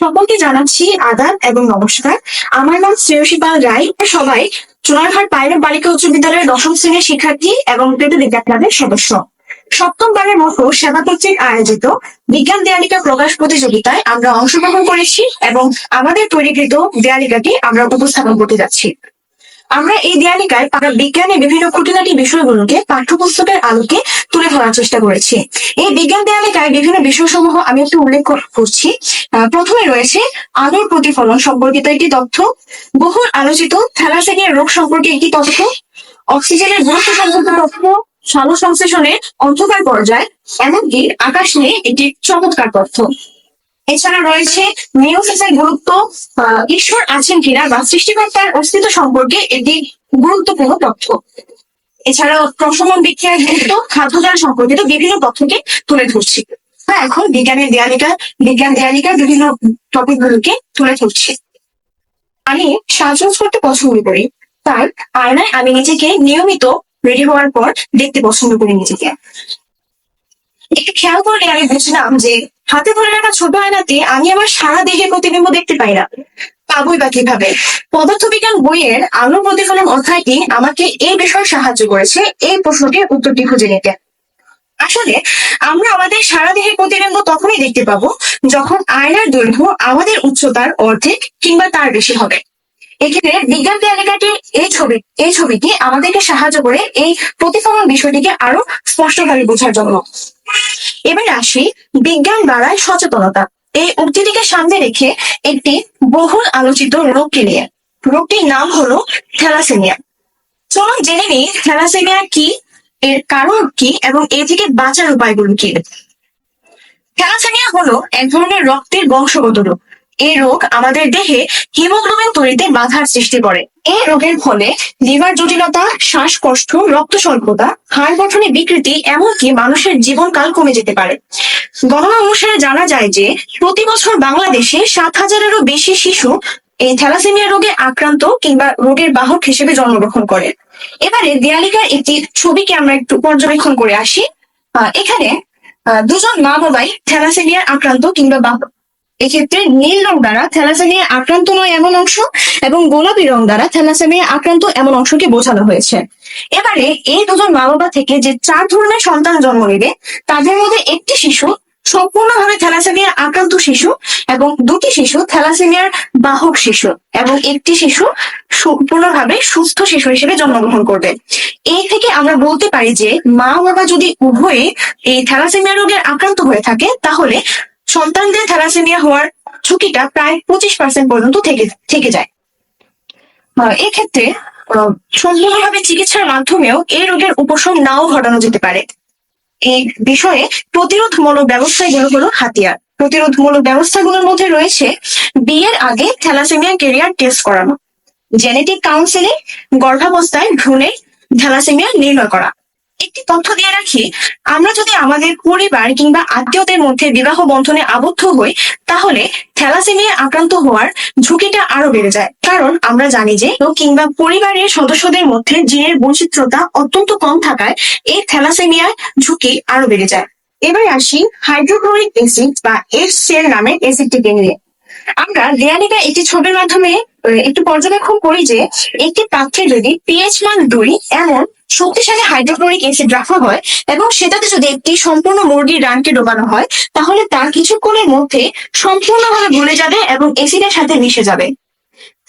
সকলকে জানাচ্ছি আদাব এবং নমস্কার। আমার নাম শ্রেয়সী পাল রায় সবাই চুনারঘাট পাইলট বালিকা উচ্চ বিদ্যালয়ের দশম শ্রেণির শিক্ষার্থী এবং পেটে বিজ্ঞান ক্লাবের সদস্য। সপ্তমবারের মতো সেবা কর্তৃক আয়োজিত বিজ্ঞান দেয়ালিকা প্রকাশ প্রতিযোগিতায় আমরা অংশগ্রহণ করেছি এবং আমাদের তৈরিকৃত দেয়ালিকাটি আমরা উপস্থাপন করতে যাচ্ছি। আমরা এই দেয়ালিকায় আমরা বিজ্ঞানের বিভিন্ন খুঁটিনাটি বিষয়গুলোকে পাঠ্যপুস্তকের আলোকে তুলে ধরার চেষ্টা করেছি। এই বিজ্ঞান দেয়ালিকায় বিভিন্ন বিষয়সমূহ আমি একটু উল্লেখ করছি। প্রথমে রয়েছে আলোর প্রতিফলন সম্পর্কিত একটি তথ্য, বহুল আলোচিত থ্যালাসেমিয়া রোগ সম্পর্কে একটি তথ্য, অক্সিজেনের গুরুত্ব সম্পর্কিত তথ্য সালো সংশ্লেষণের অন্ধকার পর্যায়, এমনকি আকাশ নিয়ে একটি চমৎকার তথ্য। এছাড়া রয়েছে মিওসিসের গুরুত্ব ঈশ্বর আছেন কিনা বা সৃষ্টিকর্তার অস্তিত্ব সম্পর্কে একটি গুরুত্বপূর্ণ তথ্য। এছাড়াও প্রশমন বিক্রিয়ার গুরুত্ব খাদ্যজাল সম্পর্কিত বিভিন্ন তথ্যকে তুলে ধরছি। হ্যাঁ এখন বিজ্ঞানের দেয়ালিকা বিজ্ঞান দেয়ালিকার বিভিন্ন টপিক গুলোকে তুলে ধরছি। আমি সাজগোজ করতে পছন্দ করি, তার আয়নায় আমি নিজেকে নিয়মিত রেডি হওয়ার পর দেখতে পছন্দ করি নিজেকে। একটু খেয়াল করলে আমি বুঝলাম যে হাতে ধরে রাখা ছোট আয়নাতে আমি আমার সারা দেহের প্রতিবিম্ব দেখতে পাই না। পাবই বা কীভাবে? পদার্থবিজ্ঞান বইয়ের আলো প্রতিফলন অধ্যায়টি আমাকে এই বিষয়ে সাহায্য করেছে। এই প্রশ্নটির উত্তরটি খুঁজে নিতে। আসলে আমরা আমাদের সারা দেহের প্রতিবিম্ব তখনই দেখতে পাবো যখন আয়নার দৈর্ঘ্য আমাদের উচ্চতার অর্ধেক কিংবা তার বেশি হবে। এক্ষেত্রে বিজ্ঞান তালিকাটি এই ছবি এই ছবিটি আমাদেরকে সাহায্য করে এই প্রতিফলন বিষয়টিকে আরও স্পষ্টভাবে বোঝার জন্য। এবার আসি বিজ্ঞান বাড়ায় সচেতনতা। এই উক্তিটিকে সামনে রেখে একটি বহুল আলোচিত রোগকে নিয়ে। রোগটির নাম হলো থ্যালাসেমিয়া। চলুন জেনে নিই থ্যালাসেমিয়া কি, এর কারণ কি এবং এ থেকে বাঁচার উপায়গুলো কি। থ্যালাসেমিয়া হলো এক ধরনের রক্তের বংশগত রোগ। এই রোগ আমাদের দেহে হিমোগ্লোবিন তৈরিতে বাধার সৃষ্টি করে। এই রোগের ফলে লিভার জটিলতা, শ্বাসকষ্ট, রক্ত স্বল্পতা, হাড় গঠনে বিকৃতি, এমনকি মানুষের জীবনকাল কমে যেতে পারে। গণনা অনুসারে জানা যায় যে, প্রতি বছর বাংলাদেশে সাত হাজারেরও বেশি শিশু এই থ্যালাসেমিয়া রোগে আক্রান্ত কিংবা রোগের বাহক হিসেবে জন্মগ্রহণ করে। এবারে দেয়ালিকার একটি ছবিকে আমরা একটু পর্যবেক্ষণ করে আসি। এখানে দুজন মা বাবাই থ্যালাসেমিয়ার আক্রান্ত কিংবা এক্ষেত্রে নীল রং দ্বারা থ্যালাসেমিয়া আক্রান্ত নয় এমন অংশ এবং গোলাপি রং দ্বারা থ্যালাসেমিয়া আক্রান্ত এমন অংশকে বোঝানো হয়েছে। এবারে এই দুজন মা বাবা থেকে যে চার ধরনের সন্তান জন্ম নেবে, তাদের মধ্যে একটি শিশু, সম্পূর্ণভাবে থ্যালাসেমিয়া আক্রান্ত শিশু এবং দুটি শিশু থ্যালাসেমিয়ার বাহক শিশু এবং একটি শিশু সম্পূর্ণভাবে সুস্থ শিশু হিসেবে জন্মগ্রহণ করবে। এই থেকে আমরা বলতে পারি যে মা বাবা যদি উভয়ে এই থ্যালাসেমিয়া রোগের আক্রান্ত হয়ে থাকে, তাহলে সন্তানদের থ্যালাসেমিয়া হওয়ার ঝুঁকিটা প্রায় পঁচিশ পার্সেন্ট পর্যন্ত থেকে থেকে যায়। এক্ষেত্রে সম্পূর্ণভাবে চিকিৎসার মাধ্যমেও এই রোগের উপশম নাও ঘটানো যেতে পারে। এই বিষয়ে প্রতিরোধমূলক ব্যবস্থাগুলো হলো হাতিয়ার। প্রতিরোধমূলক ব্যবস্থাগুলোর মধ্যে রয়েছে বিয়ের আগে থ্যালাসেমিয়া কেরিয়ার টেস্ট করানো, জেনেটিক কাউন্সিলিং গর্ভাবস্থায় ভ্রূণে থ্যালাসেমিয়া নির্ণয় করা একটি তথ্য দিয়ে রাখি, আমরা যদি আমাদের পরিবার কিংবা আত্মীয়দের মধ্যে বিবাহ বন্ধনে আবদ্ধ হই, তাহলে থ্যালাসেমিয়া আক্রান্ত হওয়ার ঝুঁকিটা আরও বেড়ে যায়। কারণ আমরা জানি যে কিংবা পরিবারের সদস্যদের মধ্যে জিনের বৈচিত্র্যতা অত্যন্ত কম থাকায় এই থ্যালাসেমিয়ার ঝুঁকি আরও বেড়ে যায়। এবার আসি হাইড্রোক্লোরিক অ্যাসিড বা এর নামে অ্যাসিডটিকে নিয়ে। আমরা দেয়ালিকা একটি ছবির মাধ্যমে একটু পর্যবেক্ষণ করি যে একটি পাত্রে যদি পিএইচ মান দুই এমন শক্তিশালী হাইড্রোক্লোরিক অ্যাসিড রাখা হয় এবং সেটাতে যদি একটি সম্পূর্ণ মুরগির রানকে ডোবানো হয়, তাহলে তা কিছুক্ষণের মধ্যে সম্পূর্ণভাবে গলে যাবে এবং অ্যাসিডের সাথে মিশে যাবে।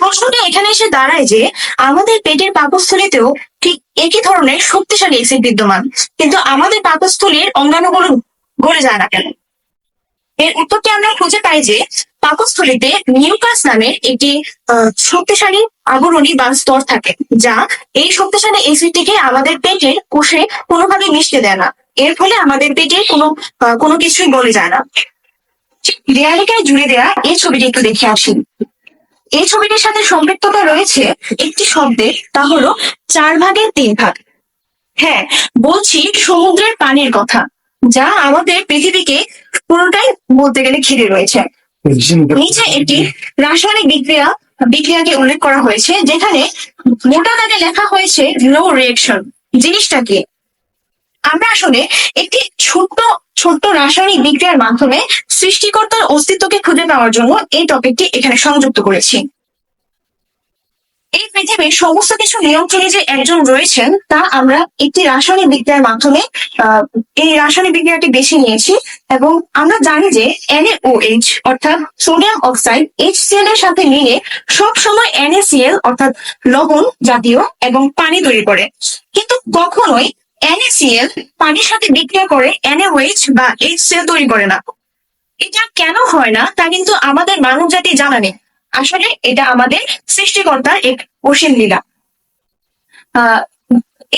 প্রশ্নটা এখানে এসে দাঁড়ায় যে আমাদের পেটের পাকস্থলীতেও ঠিক একই ধরনের শক্তিশালী অ্যাসিড বিদ্যমান, কিন্তু আমাদের পাকস্থলীর অঙ্গাণুগুলো গলে যায় না কেন? এর উত্তরটি আমরা খুঁজে পাই যে পাকস্থলীতে নিউক্লাস নামের একটি শক্তিশালী আবরণী বা স্তর থাকে, যা এই শক্তিশালী অ্যাসিডটিকে আমাদের পেটের কোষে কোনোভাবে মিশতে দেয় না। এর ফলে আমাদের পেটে কোনো কোনো কিছুই গলে যায় না। দেয়ালিকায় জুড়ে দেয়া এই ছবিটি একটু দেখে আসি। এই ছবিটির সাথে সম্পৃক্ততা রয়েছে একটি শব্দের, তা হলো চার ভাগের তিন ভাগ। হ্যাঁ বলছি সমুদ্রের পানির কথা, যা আমাদের পৃথিবীকে পুরোটাই বলতে গেলে ঘিরে রয়েছে। নিচে একটি রাসায়নিক বিক্রিয়া, বিক্রিয়াকে উল্লেখ করা হয়েছে, যেখানে মোটা দাগে লেখা হয়েছে নো রিয়েকশন জিনিসটা কি আমরা আসলে একটি ছোট্ট ছোট্ট রাসায়নিক বিক্রিয়ার মাধ্যমে সৃষ্টিকর্তার অস্তিত্বকে খুঁজে পাওয়ার জন্য এই টপিকটি এখানে সংযুক্ত করেছি। এই পৃথিবীর সমস্ত কিছু নিয়ন্ত্রণে যে একজন রয়েছেন, তা আমরা একটি রাসায়নিক বিক্রিয়ার মাধ্যমে এই রাসায়নিক বিক্রিয়াটি বেছে নিয়েছি এবং আমরা জানি যে NaOH অর্থাৎ সোডিয়াম অক্সাইড HCl এর সাথে মিলে সব সময় NaCl অর্থাৎ লবণ জাতীয় এবং পানি তৈরি করে। কিন্তু কখনোই NaCl পানির সাথে বিক্রিয়া করে NaOH বা HCl তৈরি করে না। এটা কেন হয় না, তা কিন্তু আমাদের মানব জাতি জানা নেই। আসলে এটা আমাদের সৃষ্টিকর্তার এক অসীম লীলা।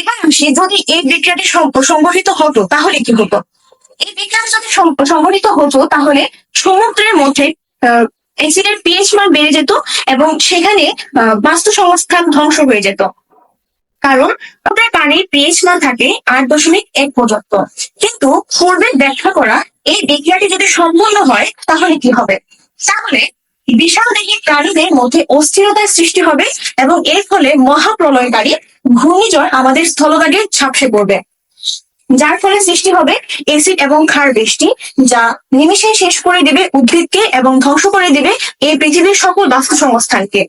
এবার আসি, যদি এই বিক্রিয়াটি সংগঠিত হতো, তাহলে কি হতো? এই বিক্রিয়াটি যদি সংগঠিত হতো, তাহলে সমুদ্রের মধ্যে অ্যাসিডের পিএইচ মান বেড়ে যেত এবং সেখানে বাস্তু সংস্থান ধ্বংস হয়ে যেত। কারণ ওটার পানির পিএইচ মান থাকে আট দশমিক এক পর্যন্ত। কিন্তু পূর্বে ব্যাখ্যা করা এই বিক্রিয়াটি যদি সম্পূর্ণ হয়, তাহলে কি হবে? তাহলে বিশাল দেহী প্রাণীদের মধ্যে অস্থিরতার সৃষ্টি হবে এবং এর ফলে মহাপ্রলয়কারী ঘূর্ণিঝড় আমাদের স্থলভাগে ঝাপসে পড়বে। যার ফলে সৃষ্টি হবে এসিড এবং ক্ষার বৃষ্টি, যা নিমিষে শেষ করে দেবে উদ্ভিদকে এবং ধ্বংস করে দেবে এই পৃথিবীর সকল বাস্তু সংস্থানকে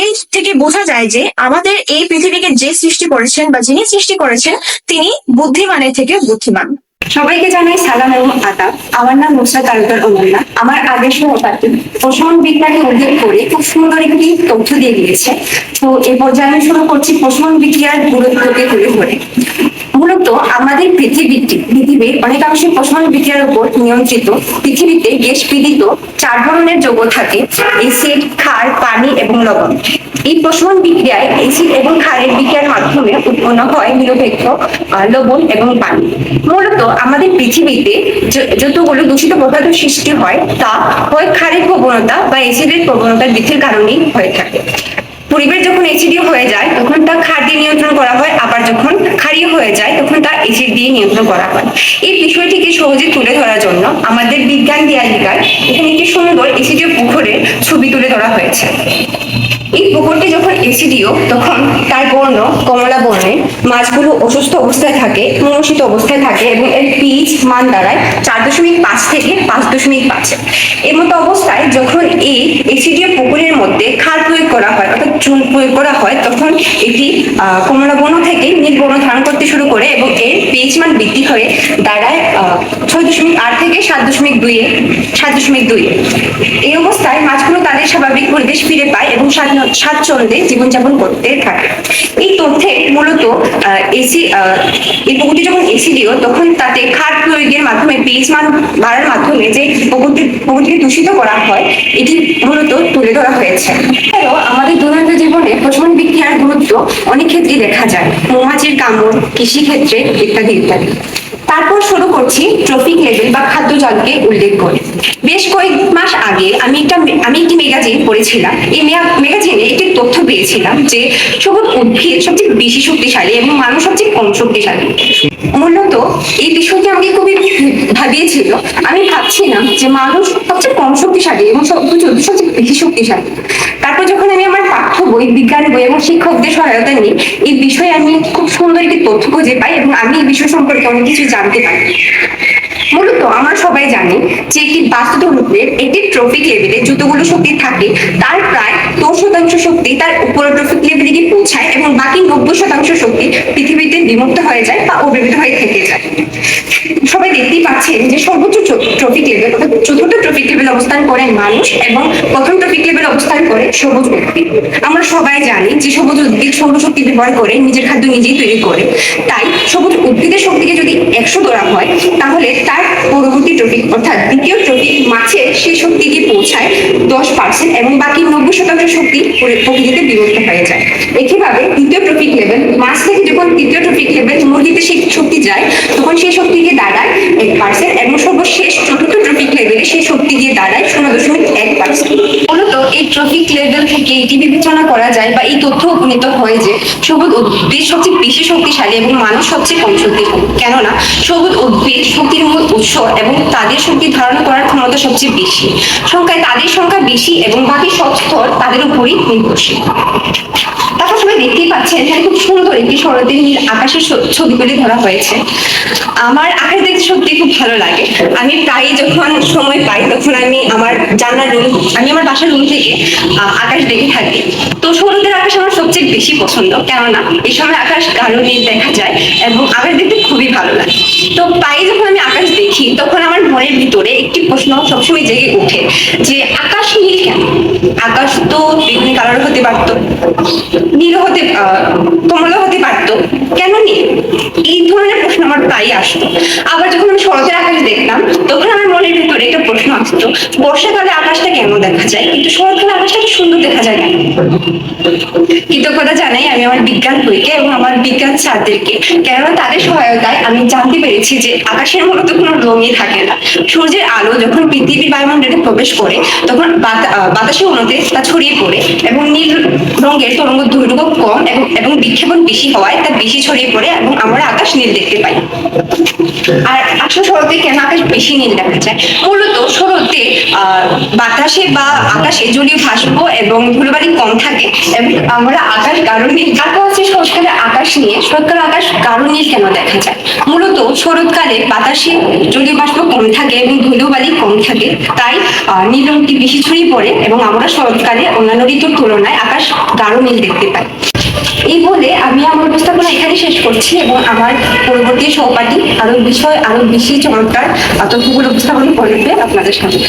এই থেকে বোঝা যায় যে আমাদের এই পৃথিবীকে যে সৃষ্টি করেছেন বা যিনি সৃষ্টি করেছেন, তিনি বুদ্ধিমানের থেকে বুদ্ধিমান। সবাইকে জানাই সালাম এবং আদাব। আমার নাম নুসরাত তালুকার অমরনা আমার আগের সহপাঠী পোষণ বিজ্ঞানী উল্লেখ করে খুব সুন্দর একটি তথ্য দিয়ে দিয়েছে। তো এই পর্যায়ে আমি শুরু করছি পোষণ বিক্রিয়ার গুরুত্বকে তুলে ধরে। মূলত আমাদের পৃথিবীটি, পৃথিবীর অনেকাংশে পোষণ বিক্রিয়ার উপর নিয়ন্ত্রিত, পৃথিবীতে গ্যাস পীড়িত চার ধরনের যৌগ থাকে। এসিড ক্ষার, পানি এবং লবণ। এই পোষণ বিক্রিয়ায় এসিড এবং ক্ষারের বিক্রিয়ার মাধ্যমে উৎপন্ন হয় নিরপেক্ষ লবণ এবং পানি। মূলত আমাদের পৃথিবীতে যতগুলো দূষিত পদার্থ সৃষ্টি হয়, তা হয় ক্ষারের প্রবণতা বা এসিডের প্রবণতার বৃদ্ধির কারণেই হয়ে থাকে। পরিবেশ যখন এসিডি হয়ে যায়, তখন তা ক্ষার দিয়ে নিয়ন্ত্রণ করা হয়, আবার যখন ক্ষারীয় হয়ে যায়, তখন তা এসিড দিয়ে নিয়ন্ত্রণ করা হয়। এই বিষয়টিকে সহজে তুলে ধরার জন্য আমাদের বিজ্ঞান দিয়ালিকার এখানে একটি সুন্দর এসিডিও পুকুরের ছবি তুলে ধরা হয়েছে। এই পুকুরটি যখন এসিডিও তখন তার বর্ণ কমলা বর্ণে মাছগুলো অসুস্থ অবস্থায় থাকে মনসিত অবস্থায় থাকে এবং এর পিচ মান দাঁড়ায় চার দশমিক পাঁচ থেকে পাঁচ দশমিক পাঁচ। এর মতো অবস্থায় যখন এই এসিডিও পুকুরের মধ্যে ক্ষার প্রয়োগ করা হয়, অর্থাৎ চুন প্রয়োগ করা হয়, তখন এটি কমলা বর্ণ থেকে নীল বর্ণ ধারণ করতে শুরু করে এবং এর পিচ মান বৃদ্ধি হয়ে দাঁড়ায় ছয় দশমিক আট থেকে সাত দশমিক দুই, সাত দশমিক দুই। এই অবস্থায় মাছগুলো তাদের স্বাভাবিক পরিবেশ ফিরে পায় এবং স্বাধীন- স্বাচ্ছন্দ্যে জীবনযাপন করতে থাকে। এই তথ্যে মূলত এসি এই পুকুরটি যখন এসিডিও তখন তাতে খার প্রয়োগের মাধ্যমে পিএইচ মান বাড়ার মাধ্যমে যে পুকুরটি পুকুরটিকে দূষিত করা হয়, এটি মূলত তুলে ধরা হয়েছে। এছাড়াও আমাদের দৈনন্দিন জীবনে প্রচলন বিক্রিয়ার গুরুত্ব অনেক ক্ষেত্রে দেখা যায়। মৌমাছির কামড়, কৃষিক্ষেত্রে ইত্যাদি ইত্যাদি। তারপর শুরু করছি ট্রফিক লেভেল বা খাদ্য জলকে উল্লেখ করে। বেশ কয়েক মাস আগে আমি একটা, আমি একটি ম্যাগাজিন পড়েছিলাম। এই ম্যাগাজিনে একটি তথ্য পেয়েছিলাম যে সবুজ উদ্ভিদ সবচেয়ে বেশি শক্তিশালী এবং মানুষ সবচেয়ে কম শক্তিশালী। মূলত এই বিষয়টি আমাকে খুবই ভাবিয়েছিল। আমি ভাবছিলাম যে মানুষ সবচেয়ে কম শক্তিশালী এবং উদ্ভিদ সবচেয়ে বেশি শক্তিশালী। তারপর যখন আমি আমার পাঠ্য বই, বিজ্ঞান বই এবং শিক্ষকদের সহায়তা নিই এই বিষয়ে আমি খুব সুন্দর একটি তথ্য খুঁজে পাই এবং আমি এই বিষয় সম্পর্কে অনেক কিছু জানতে পারি। মূলত আমরা সবাই জানি যে একটি বাস্তুত রূপের একটি ট্রফিক লেভেলে যতগুলো শক্তি থাকে, তার প্রায় দশ শতাংশ শক্তি তার উপরের ট্রফিক লেভেলে গিয়ে পৌঁছায় এবং বাকি নব্বই শতাংশ শক্তি পৃথিবীতে বিমুক্ত হয়ে যায় বা অব্যবহৃত হয়ে থেকে যায়। সবাই দেখতেই পাচ্ছেন যে সর্বোচ্চ ট্রফিক লেভেল অর্থাৎ চতুর্থ ট্রফিক লেভেল অবস্থান করে মানুষ এবং প্রথম ট্রফিক লেভেল অবস্থান করে সবুজ উদ্ভিদ। আমরা সবাই জানি যে সবুজ উদ্ভিদ সৌরশক্তি ব্যবহার করে, নিজের খাদ্য নিজেই তৈরি করে। তাই সবুজ উদ্ভিদের শক্তিকে যদি একশো ধরা হয়, তাহলে তার পরবর্তী ট্রফিক অর্থাৎ দ্বিতীয় ট্রফিক মাছে সেই শক্তিকে পৌঁছায় দশ পার্সেন্ট এবং বাকি নব্বই শতাংশ শক্তি পরি- প্রকৃতিতে বিভক্ত হয়ে যায়। একইভাবে দ্বিতীয় ট্রফিক লেভেল মাছ থেকে যখন তৃতীয় ট্রফিক লেভেল মুরগিতে সেই শক্তি যায়, তখন সেই শক্তিকে দাঁড়ায় এক পার্সেন্ট এবং সর্বশেষ চতুর্থ ট্রফিক লেভেলে সেই শক্তি দিয়ে দাঁড়ায় শূন্য দশমিক এক পার্সেন্ট মূলত এই ট্রফিক লেভেল থেকে এটি বিবেচনা করা যায় বা এই তথ্য উপনীত হয় যে সবুজ উদ্ভিদ সবচেয়ে বেশি শক্তিশালী এবং মানুষ সবচেয়ে কম শক্তিশালী। কেননা সবুজ উদ্ভিদ শক্তির মূল উৎস এবং তাদের শক্তি ধারণ করার ক্ষমতা সবচেয়ে বেশি। সংখ্যায় তাদের সংখ্যা বেশি এবং বাকি সব স্তর তাদের উপরই নির্ভরশীল। দেখতেই পাচ্ছেন এখানে খুব সুন্দর একটি শরতের নীল আকাশের ছবিগুলি ধরা হয়েছে। আমার আকাশ দেখতে সত্যি খুব ভালো লাগে। আমি প্রায় যখন সময় পাই, তখন আমি আমার জানার রুম আমি আমার বাসার রুম থেকে আকাশ দেখে থাকি তো শরতের আকাশ আমার সবচেয়ে বেশি পছন্দ, কেননা এই সময় আকাশ গাঢ় নীল দেখা যায় এবং আকাশ দেখতে খুবই ভালো লাগে। তো প্রায় যখন আমি আকাশ দেখি, তখন আমার মনের ভিতরে একটি প্রশ্ন সবসময় জেগে ওঠে যে, আকাশ নীল কেন? আকাশ তো বিভিন্ন কালার হতে পারতো, নীল হতে কমলা হতে পারতো, কেন নীল? এই ধরনের প্রশ্ন আমার প্রায়ই আসতো। আবার যখন আমি শরতের আকাশ দেখতাম তখন আমার মনের ভিতরে একটা প্রশ্ন আসতো, বর্ষাকালে আকাশটা কেন দেখা যায়? কিন্তু শরৎকালে আকাশটা সুন্দর দেখা যায় কেন? কৃতজ্ঞতা জানাই আমি আমার বিজ্ঞান বইকে এবং আমার বিজ্ঞান স্যারদেরকে। কেননা তাদের সহায়তায় আমি জানতে পেরেছি যে আকাশের মূলত কোনো রঙই থাকে না। সূর্যের আলো যখন পৃথিবীর বায়ুমণ্ডলে প্রবেশ করে তখন বাতা- আহ, অনুতে তা ছড়িয়ে পড়ে এবং নীল রঙের তরঙ্গ দৈর্ঘ্য কম এবং বিক্ষেপণ বেশি হওয়ায় তা বেশি ছড়িয়ে পড়ে এবং আমরা আকাশ নীল দেখতে পাই। আর আসলে শরতে কেন আকাশ বেশি নীল দেখা যায়? মূলত শরতে বাতাসে বা আকাশে জলীয় বাষ্প এবং ধুলোবালি কম থাকে এবং আমরা আকাশ গাঢ় নীল। তারপর হচ্ছে শরৎকালে আকাশ নিয়ে শরৎকালে আকাশ গাঢ় নীল কেন দেখা যায়? মূলত শরৎকালে বাতাসে জলীয় বাষ্প কম থাকে এবং ধুলোবালি কম থাকে। তাই নীল রঙটি বেশি ছড়িয়ে পড়ে এবং আমরা শরৎকালে অন্যান্য ঋতুর তুলনায় আকাশ গাঢ় নীল দেখতে পাই। এই বলে আমি আমার উপস্থাপনা এখানে শেষ করছি এবং আমার পরবর্তী সহপাঠী আরও বিষয় আরও বেশি চমৎকার তথ্যগুলো উপস্থাপন করবে আপনাদের সামনে।